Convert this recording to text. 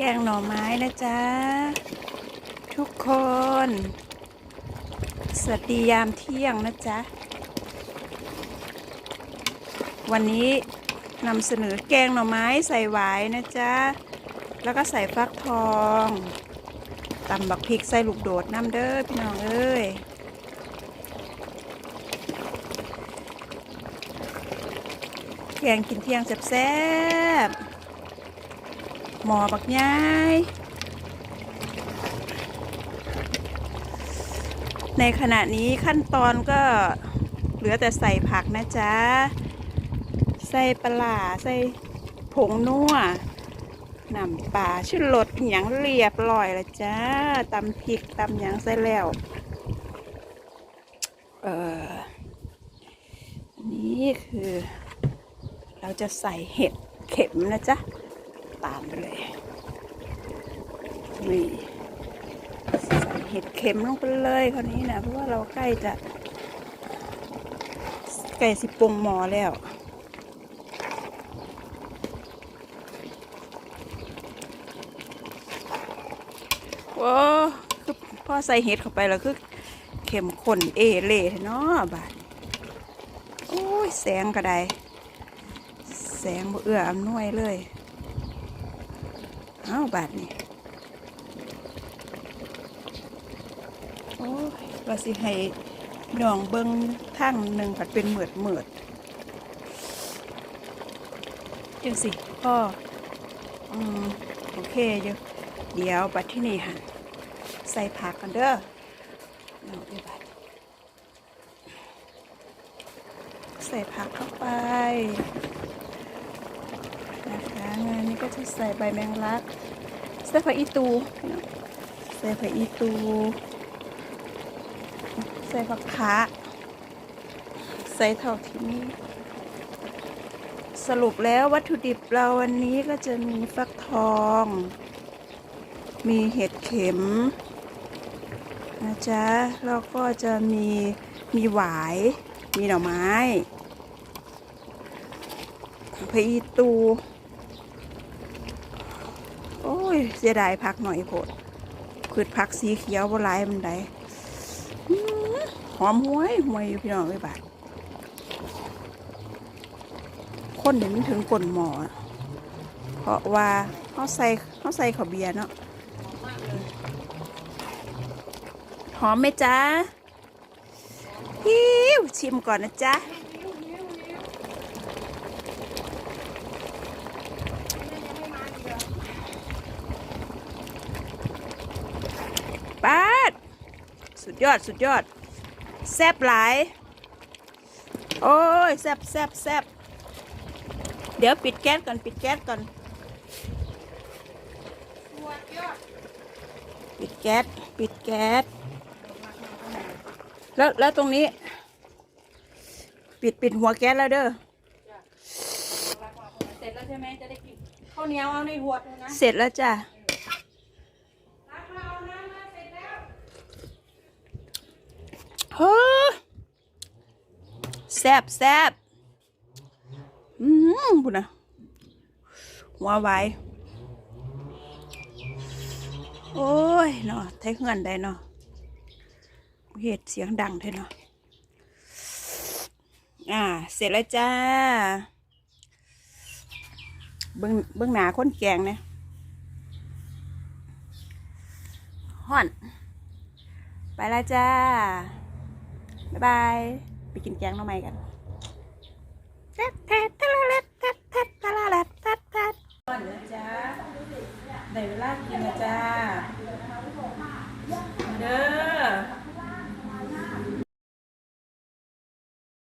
แกงหน่อไม้นะจ๊ะ ทุกคน สวัสดียามเที่ยงนะจ๊ะ วันนี้นำเสนอแกงหน่อไม้ใส่หวายนะจ๊ะ แล้วก็ใส่ฟักทองตำบักพริกใส่ลูกโดดน้ำเด้อพี่น้องเอ้ยแกงกินเที่ยงแซ่บ หมอบักย้ายในขณะนี้ขั้นตอนก็เหลือแต่ใส่ผักนะจ๊ะ ใส่ปลาใส่ผงนัวน้ำปลาชุดรสอหย่างเรียบร้อยล้วจ้าตำพริกตำหยังใส่แล้ว เออนนี้คือ เราจะใส่เห็ดเข็มนะจ๊ะ ตามไปเลย นี่ใส่เห็ดเข็มลงไปเลยคราวนี้นะเพราะว่าเราใกล้จะใกล้สิปงหมอแล้วว้าคือพอใส่เห็ดเข้าไปแล้วคือเข็มข้นเอเล่เนาะบาดโอ้ย แสงก็ได้ แสงบ่เอื้ออำนวยเลย เอ้าบาดนี้โอ้ยว่าสิให้น้องเบิงทั้งหนึ่งผัดเป็นเหมือดเหมือดจังสิพ่ออืมโอเคอยู่เดี๋ยวบัดที่นี่หันใส่ผักกันเด้อเอาไปบัดใส่ผักเข้าไป นะคะงานนี้ก็จะใส่ใบแมงลักใส่ผักอีตูใส่ผักอีตูใส่ผักคะใส่เท่าที่นี่สรุปแล้ววัตถุดิบเราวันนี้ก็จะมีฟักทอง มีเห็ดเข็มนะจ๊ะแล้วก็จะมีมีหวาย มีหน่อไม้พะอีตู ยเสียดายพักหน่อยโพดพืชผักสีเขียวบหลายมันไดหอมห้วยห้วยอยู่พี่น้องเลยบาดคนเดี๋ยวมันถึงก้นหมอ เพราะว่าเขาใส่เขาใส่ข้าเบียร์เนาะหอมไหมจ๊ะฮิวชิมก่อนนะจ๊ะ ปาด สุดยอดสุดยอด แซบหลาย โอ้ยแซบแซบแซบเดี๋ยวปิดแก๊สก่อนปิดแก๊สก่อนปิดแก๊สปิดแก๊สแล้วแล้วตรงนี้ ปิดปิดหัวแก๊สแล้วเด้อเสร็จแล้วใช่ไหมจะได้กินข้าวเหนียวเอาในหัวดเลยนะเสร็จแล้วจ้ะ เฮ้อแซบแซบอืมบุญนะหัวไว้โอ้ยเนาะไทยเฮือนได้เนาะเหตุเสียงดังเท่เนาะอ่า เสร็จแล้วจ้า เบิ้งเบิ้งหนาคนแกงเนี่ยห่อน ไปแล้วจ้า บ๊ายบาย ไปกินแกงหน้องใหม่กันแทดแทดทะละเล็ดแทดแทดทะเดแทดแทดห่อนนะจ้าได้เวลากินนะจ้ามาเด้อ